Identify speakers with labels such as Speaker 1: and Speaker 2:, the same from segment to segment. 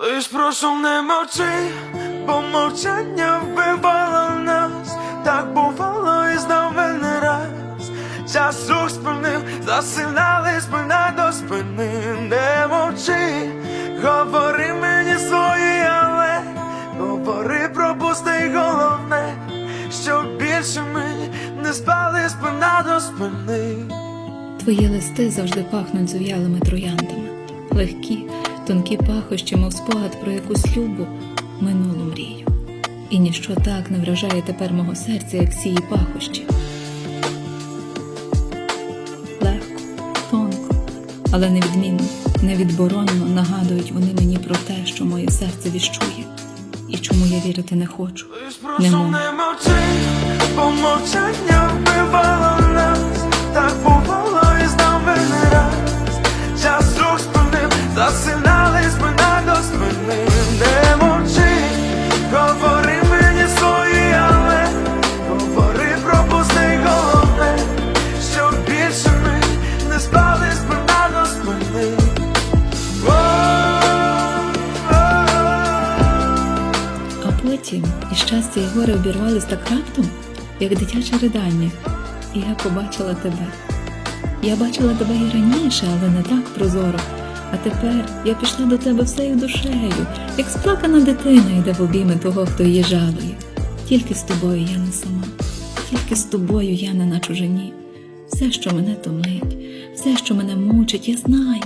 Speaker 1: Лиш прошу не мовчи, бо мовчання вбивало нас, так бувало і знов не раз. Час рух спинив, засинали спина до спини, не мовчи, говори мені свої, але говори пропусти головне, що більше ми не спали спина до спини.
Speaker 2: Твої листи завжди пахнуть зуялими трояндами, легкі, тонкі пахощі, мов спогад про якусь любу минулу мрію. І ніщо так не вражає тепер мого серця, як сії пахощі. Легко, тонко, але невідмінно, невідборонно нагадують вони мені про те, що моє серце віщує, і чому я вірити не хочу. Не можу.
Speaker 1: не мовчи,
Speaker 2: А і щастя, і горе обірвались так раптом, як дитяче ридання, і я побачила тебе. Я бачила тебе і раніше, але не так прозоро. А тепер я пішла до тебе всею душею, як сплакана дитина йде в обійми того, хто її жалує. Тільки з тобою я не сама, тільки з тобою я не на чужині. Все, що мене томить, все, що мене мучить, я знаю.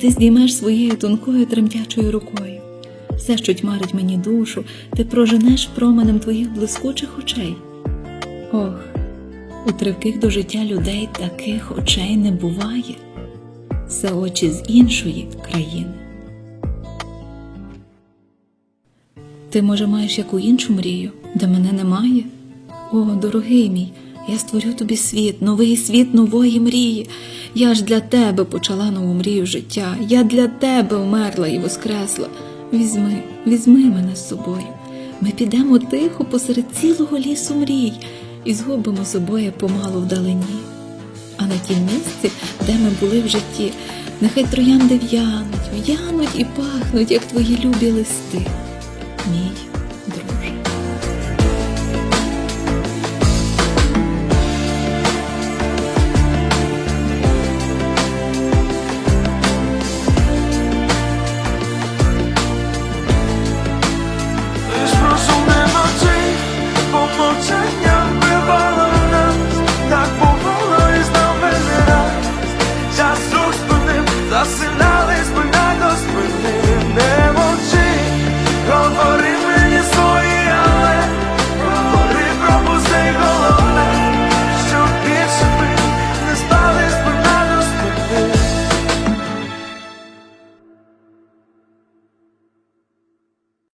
Speaker 2: Ти здіймеш своєю тонкою тремтячою рукою. Все, що тьмарить мені душу, ти проженеш променем твоїх блискучих очей. Ох, у тривких до життя людей таких очей не буває. Це очі з іншої країни. Ти, може, маєш яку іншу мрію, де мене немає? О, дорогий мій, я створю тобі світ, новий світ нової мрії. Я ж для тебе почала нову мрію життя. Я для тебе вмерла і воскресла. Візьми, візьми мене з собою. Ми підемо тихо посеред цілого лісу мрій і згубимо з обоє помалу вдалині. А на тім місці, де ми були в житті, нехай троянди в'януть, в'януть і пахнуть, як твої любі листи. Мій